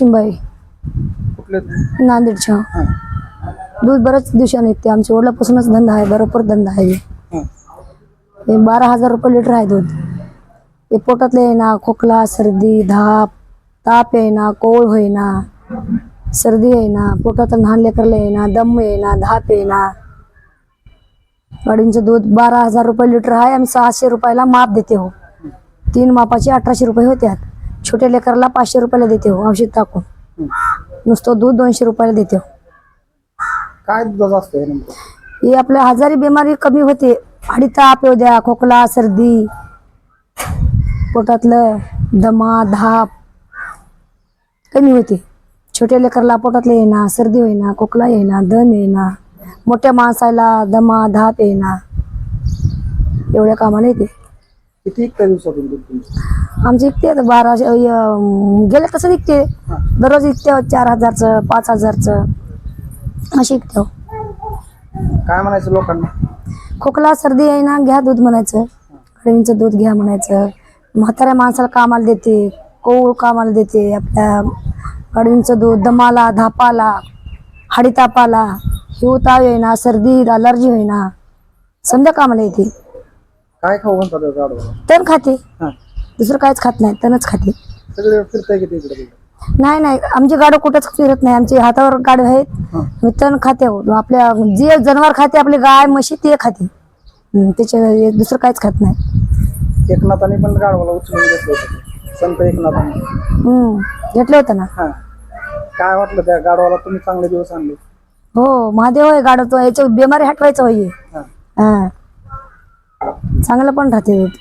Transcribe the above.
लक्ष्मीबाई कुठले? नांदेडच्या. हां. दूध बऱ्याच दिवसाने निघते. आमच्या वडिलापासूनच धंदा आहे. बरोबर धंदा आहे. हां. हे बारा हजार रुपये लिटर आहे दूध. हे पोटातले आहे ना खोकला सर्दी धाप ताप आहे ना कोळ होई ना सर्दी आहे ना पोटात लहान लेकरले आहे ना दम आहे ना धाप आहे ना. गाडींचं दूध बारा हजार रुपये लिटर आहे आम्ही सहाशे रुपयाला माप देते हो. तीन मापाचे अठराशे रुपये होत्यात. छोट्या लेकराला पाचशे रुपयाला देते हो औषध टाकून. नुसतं दूध दोनशे रुपयाला देते हो. काय दुधाचं असतं हे नेमकं? हे आपल्या आजारी बिमारी कमी होते. आणि ताप येऊ द्या खोकला सर्दी पोटातलं दमा धाप कमी होते. छोट्या लेकरला पोटातले येईना सर्दी होईना खोकला येईना दम येईना मोठ्या माणसाला दमा धाप येईना. एवढ्या कामाला येते. किती इकता दिवसातून दूध तुमचं? आमचे इकते आता बाराशे अं, गेले तसं विकते. दररोज विकते चार हजारचं पाच हजारचं. असे विकते हो. काय म्हणायचं लोकांना? खोकला सर्दी आहे ना घ्या दूध म्हणायचं. कढीचं दूध घ्या म्हणायचं. म्हाताऱ्या माणसाला कामाला देते कोळ कामाला देते. आपल्या कढीचं दूध दमाला धापाला हाडीतापाला. हिव ताव येईना सर्दी अलर्जी होईना. समजा कामाला येते. काय खाऊ म्हणतात तण खाते. हां. दुसरं काहीच खात नाही तणच खाते. सगळे फिरताय किती इकडे तिकडे? नाही नाही आमची गाडं कुठंच फिरत नाही. आमची हातावर गाडं आहेत. हां. मी तण खाते हो आपल्या जे जनावर खाते आपली गाय म्हशी ते खाते. त्याच्या दुसरं काहीच खात नाही. एकनाथाने पण गाडवाला उचलून घेतलं होतं. संत एकनाथाने. हम्म घेतलं होतं ना. हां. काय वाटलं त्या गाडवाला तुम्ही चांगले दिवस आणले? हो महादेव आहे गाडं तो याच्या बिमारी हटवायचं होई हां. हा. चांगलं पण राहते. दूध